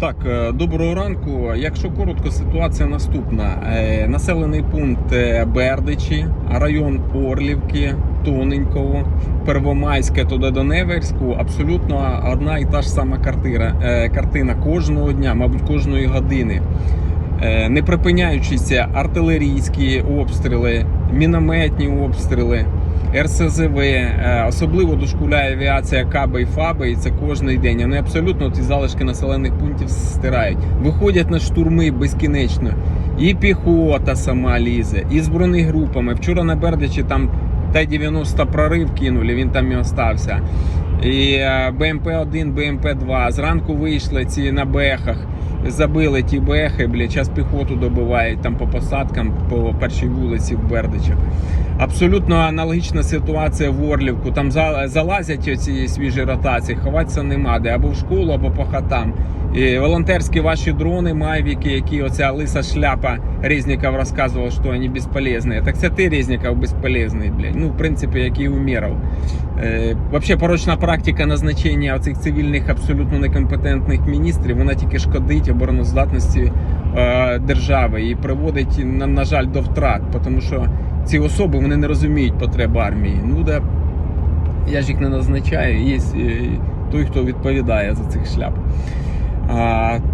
Так, е, доброго ранку. Якщо коротко, ситуація наступна: Е, населений пункт е, Бердичі, район Орлівки, Тоненьково, Первомайське туди до Неверську. Абсолютно одна і та ж сама картина. Картина кожного дня, мабуть, кожної години. Не припиняючися артилерійські обстріли, мінометні обстріли. РСЗВ, е, особливо дошкуляє авіація Каби і Фаби, і це кожний день. Вони абсолютно ті залишки населених пунктів стирають. Виходять на штурми безкінечно. І піхота сама лізе, і з бронегрупами. Вчора на Бердичі там Т-90 прорив кинули, він там і остався. І е, БМП-1, БМП-2. Зранку вийшли ці на бехах. Забили ті бехи, блядь, час піхоту добивають там по посадкам по першій вулиці в Бердичах. Абсолютно аналогічна ситуація в Орлівку. Там залазять оці свіжі ротації, ховатися нема де або в школу, або по хатам. І волонтерські ваші дрони, майвіки, які оця лиса шляпа Резніков розказував, що вони безполезні. Так це ти Резніков безполезний, блядь. Ну, в принципі, як і Умєров. Е, Вообще порочна практика назначення оцих цивільних абсолютно некомпетентних міністрів, вона тільки шкодить обороноздатності е, держави і приводить, на, на жаль, до втрат, тому що ці особи вони не розуміють потреб армії. Ну да, я ж їх не назначаю, є е, той, хто відповідає за цих шляп.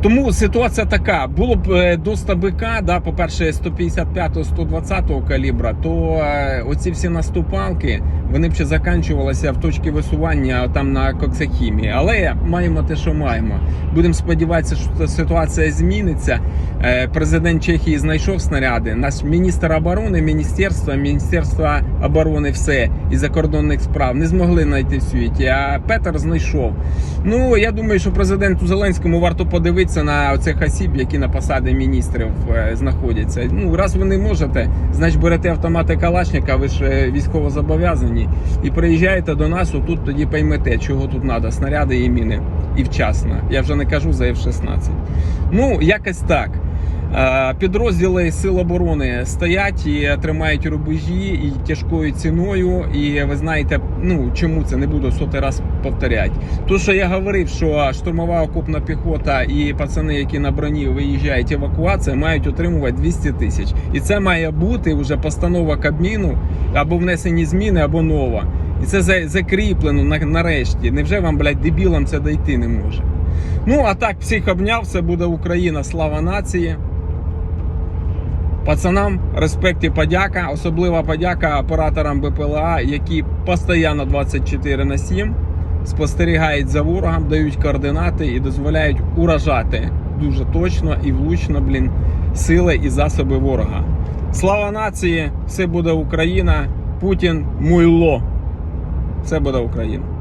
Тому ситуація така: було б е, до 100 БК, да, по-перше, 155-120 калібра, то е, оці всі наступалки вони б ще заканчувалися в точці висування там на коксахімії. Але маємо те, що маємо. Будемо сподіватися, що ситуація зміниться. Е, Президент Чехії знайшов снаряди. Наш міністр оборони, міністерство, міністерство оборони, все і закордонних справ не змогли знайти в світі. А Петер знайшов. Ну я думаю, що президенту Зеленському варто подивитися на цих осіб, які на посади міністрів е, знаходяться. Ну раз ви не можете, значить берете автомати Калашника, ви ж е, військово зобов'язані, і приїжджаєте до нас. Отут тоді поймете, чого тут треба, снаряди і міни. І вчасно. Я вже не кажу за F-16. Ну, якось так. Е, Підрозділи Сил оборони стоять і тримають рубежі і тяжкою ціною. І ви знаєте, ну чому це не буду сотий раз повторяти. То, що я говорив, що штурмова окопна піхота і пацани, які на броні виїжджають евакуація, мають отримувати 200 тисяч. І це має бути вже постанова Кабміну або внесені зміни, або нова. І це за- закріплено на- нарешті. Невже вам, блядь, дебілам це дойти не може? Ну, а так, всіх обняв, все буде Україна, слава нації. Пацанам респект і подяка, особлива подяка операторам БПЛА, які постійно 24 на 7 спостерігають за ворогом, дають координати і дозволяють уражати дуже точно і влучно, блін, сили і засоби ворога. Слава нації! Все буде Україна! Путін муйло! Все буде Україна!